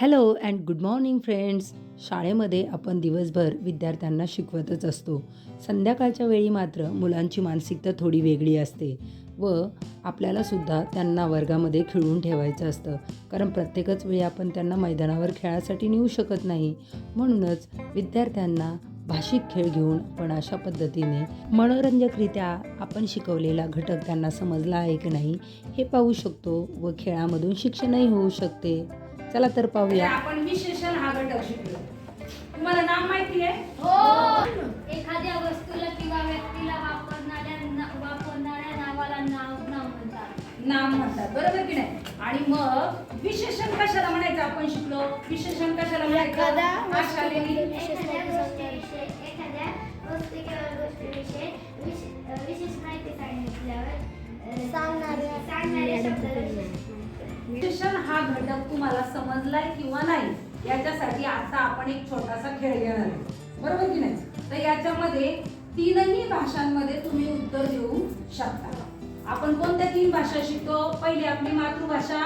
Hello and good morning friends शाळेमध्ये आपण दिवसभर विद्यार्थ्यांना शिकवतच असतो. संध्याकाळच्या वेळी मात्र मुलांची मानसिकता थोडी वेगळी असते व आपल्यालासुद्धा त्यांना वर्गामध्ये खेळून ठेवायचं असतं. कारण प्रत्येकच वेळी आपण त्यांना मैदानावर खेळासाठी नेऊ शकत नाही. म्हणूनच विद्यार्थ्यांना भाषिक खेळ घेऊन आपण अशा पद्धतीने मनोरंजकरित्या आपण शिकवलेला घटक त्यांना समजला आहे की नाही हे पाहू शकतो व खेळामधून शिक्षणही होऊ शकते. चला तर पाहूया. आपण विशेषण हा घटक शिकलो तुम्हाला नाम माहिती आहे? हो. एखाद्या वस्तूला किंवा व्यक्तीला वापरणाऱ्या वापरणाऱ्या नावाला नाव नाव म्हणतात. नाम म्हणतात. बरोबर की नाही? आणि मग विशेषण कशाला म्हणायचं आपण शिकलो? विशेषण कशाला म्हणायचं? आशा लेणी एखाद्या गोष्टीविषयी एखाद्या वस्तू किंवा गोष्टीविषयी विशे- अ, विशेष माहिती सांगितल्यावर सांगणाऱ्या विशेषण हा घटक तुम्हाला समजलाय किंवा नाही याच्यासाठी आता आपण एक छोटासा खेळ घेणार आहे. बरोबर की नाही? तर याच्यामध्ये तीनही भाषांमध्ये तुम्ही उत्तर देऊ शकता. आपण कोणत्या तीन भाषा शिकतो? पहिली आपली मातृभाषा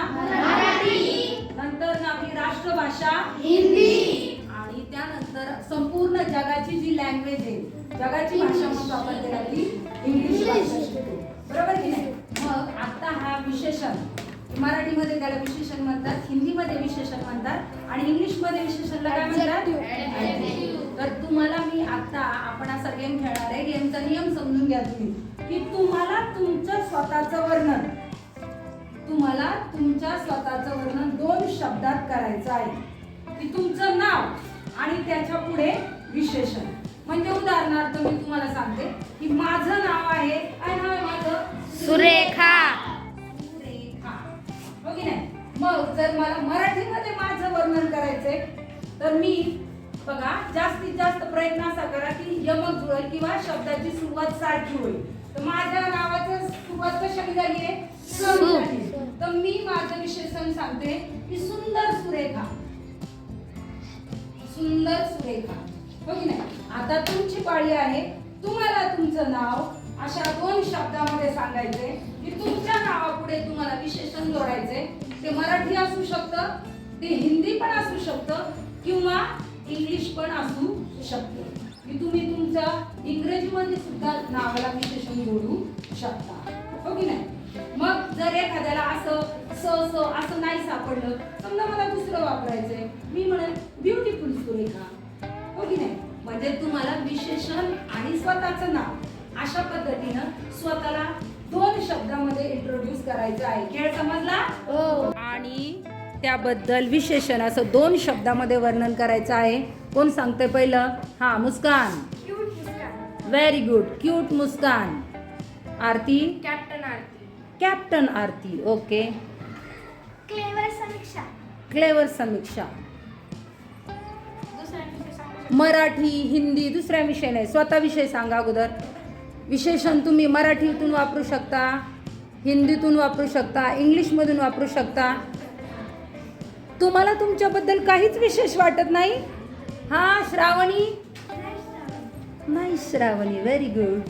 नंतर आपली राष्ट्रभाषा हिंदी. आणि त्यानंतर संपूर्ण जगाची जी लँग्वेज आहे जगाची भाषा म्हणतो आपण त्याला ती इंग्लिश भाषा शिकतो. बरोबर की नाही मग आता हा विशेषण मराठीमध्ये त्याला विशेषण म्हणतात हिंदीमध्ये विशेषण म्हणतात आणि इंग्लिशमध्ये विशेषणला काय म्हणतात? तर तुम्हाला मी आता आपण असा गेम खेळणार आहे गेमचा नियम समजून घ्या तुम्ही. की तुम्हाला तुमचं स्वतःचं वर्णन तुम्हाला तुमच्या स्वतःचं वर्णन दोन शब्दात करायचं आहे. की तुमचं नाव आणि त्याच्या पुढे विशेषण. म्हणजे उदाहरणार्थ मी तुम्हाला सांगते की माझं नाव आहे काय नाव आहे माझं सुरेखा. मग जर मला मराठीमध्ये माझं वर्णन करायचंय तर मी बघा जास्तीत जास्त प्रयत्न असा करा की यमक जुळेल किंवा शब्दाची सुरुवात सारखी होईल. तर माझ्या नावाचं सुरुवात कशाने झाली आहे? झाली. तर मी माझं विशेषण सांगते की सुंदर सुरेखा. सुंदर सुरेखा. हो की नाही? आता तुमची पाळी आहे. तुम्हाला तुमचं नाव अशा दोन शब्दामध्ये सांगायचे की तुमच्या नावापुढे तुम्हाला विशेषण जोडायचे ते मराठी असू शकतं ते हिंदी पण असू शकतं किंवा इंग्लिश पण असू शकतं. की तुम्ही तुमच्या इंग्रजीमध्ये सुद्धा नावाला विशेषण जोडू शकता. हो की नाही? मग जर एखाद्याला असं स स असं नाही सापडलं समजा मला दुसरं वापरायचंय मी म्हणेन ब्युटिफुल सुरेखा. हो की नाही? म्हणजे तुम्हाला विशेषण आणि स्वतःचं नाव अशा पद्धतीनं स्वतःला दोन शब्दामध्ये इंट्रो करायचं आहे. खेळ समजला? आणि त्याबद्दल विशेषण असं दोन शब्दामध्ये वर्णन करायचं आहे. कोण सांगते पहिलं? हा Muskan. Very good cute Muskan. Aarti? Captain Aarti. Captain Aarti. Okay clever Samiksha. Clever Samiksha. Marathi Hindi दुसऱ्या विषय नाही. स्वतः विषय सांगा अगोदर. विशेषण तुम्ही मराठीतून वापरू शकता. हिंदीतून वापरू शकता इंग्लिशमधून वापरू शकता. तुम्हाला तुमच्याबद्दल काहीच विशेष वाटत नाही? हा श्रावणी? नाही श्रावणी. व्हेरी गुड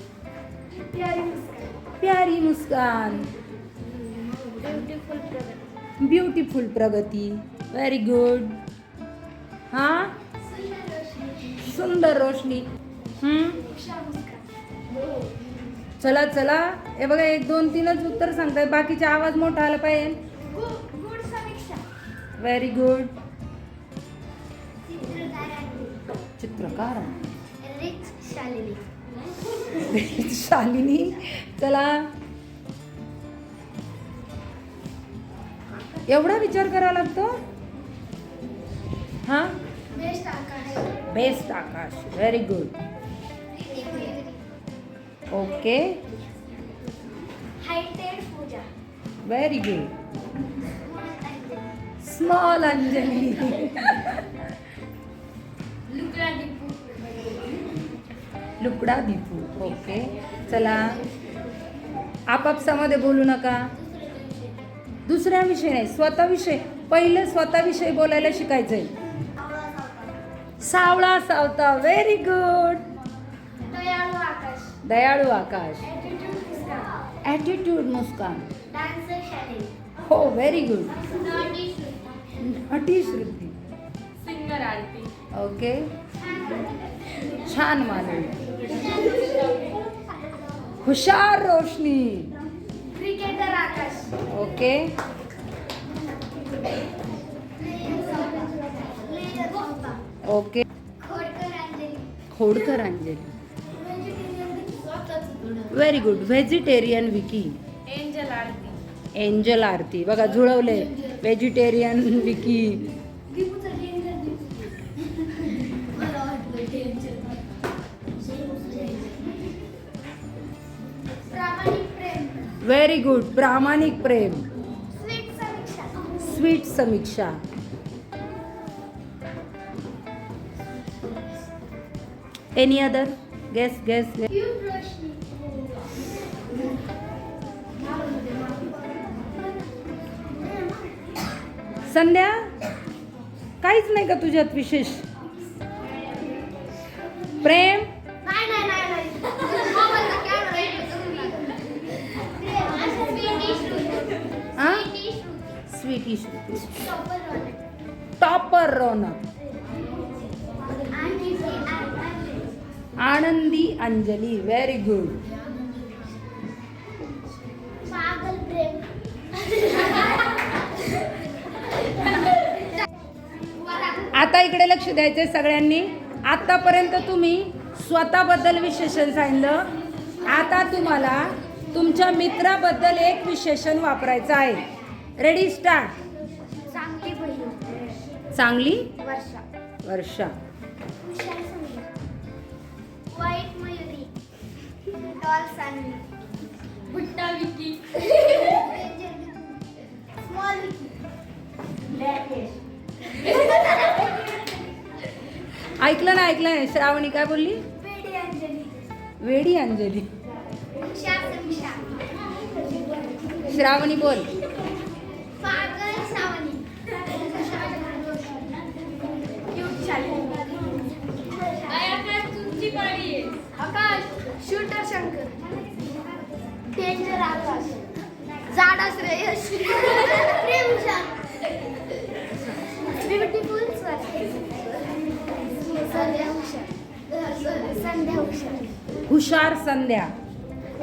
प्यारी Muskan. Beautiful Pragati. Very good हा? सुंदर रोशनी. हम्म? चला चला. हे बघा एक दोन तीनच उत्तर सांगताय बाकीचे आवाज मोठा आला पाहिजे. व्हेरी गुड चित्रकार. शालिनी. शालिनी चला. एवढा विचार करावा लागतो? हा? Best Akash. Best Akash very good okay heighted Pooja very good small Anjali लुकड़ा Deepu लुकडा दीपू ओके चला आपापसामध्ये बोलू नका दुसऱ्या विषय नाही स्वतः विषय पहिलं स्वतः विषय बोलायला शिकायचंय सावळा सावता व्हेरी गुड दयाळू आकाश दयाळू आकाश ॲटिट्यूड मुस्कान हो very good naughty Shruti singer Aarti okay छान मानव हुशार Roshni cricketer Akash okay okay खोडकर अंजली खोडकर Anjali very good vegetarian Vicky angel Aarti angel Aarti बघा जुळवले. व्हेजिटेरियन विकी व्हेरी गुड प्रामाणिक Prem. Sweet Samiksha. Any other guess guess cute Sandhya? काहीच नाही का तुझ्यात विशेष? प्रेम? स्वीटी हा टॉपर रौनक आनंदी अंजली व्हेरी गुड पागल प्रेम आता इकडे लक्ष द्यायचंय सगळ्यांनी. आतापर्यंत तुम्ही स्वतःबद्दल विशेषण सांगितलं. आता तुम्हाला तुमच्या मित्राबद्दल एक विशेषण वापरायचं आहे. रेडी स्टार्ट चांगली बहीण. चांगली? वर्षा. वर्षा. वाईट मयुरी डॉल विकी. स्मॉल विकी. ऐकलं ना ऐकलं नाही श्रावणी काय बोलली? अंजली वेडी अंजली. श्रावणी बोल. आकाश शूटर शंकर. डेंजर आकाश जाडा श्रेयस ब्युटिफुल हुशार संध्या. हुशार संध्या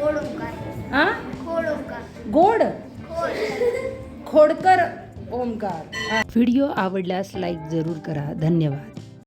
ओंकार ओंकार गोड? खोडकर ओमकार व्हिडिओ आवडल्यास लाईक जरूर करा. धन्यवाद.